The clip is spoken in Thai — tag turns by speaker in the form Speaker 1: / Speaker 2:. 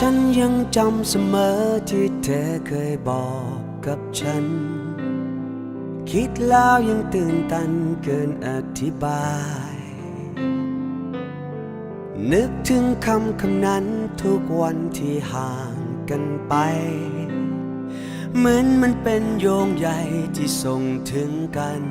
Speaker 1: ฉันยังจำเสมอที่เธอเคยบอกกับฉัน คิดแล้วยังตื่นตันเกินอธิบาย นึกถึงคำคำนั้นทุกวันที่ห่างกันไป เหมือนมันเป็นโยงใยที่ส่งถึงกัน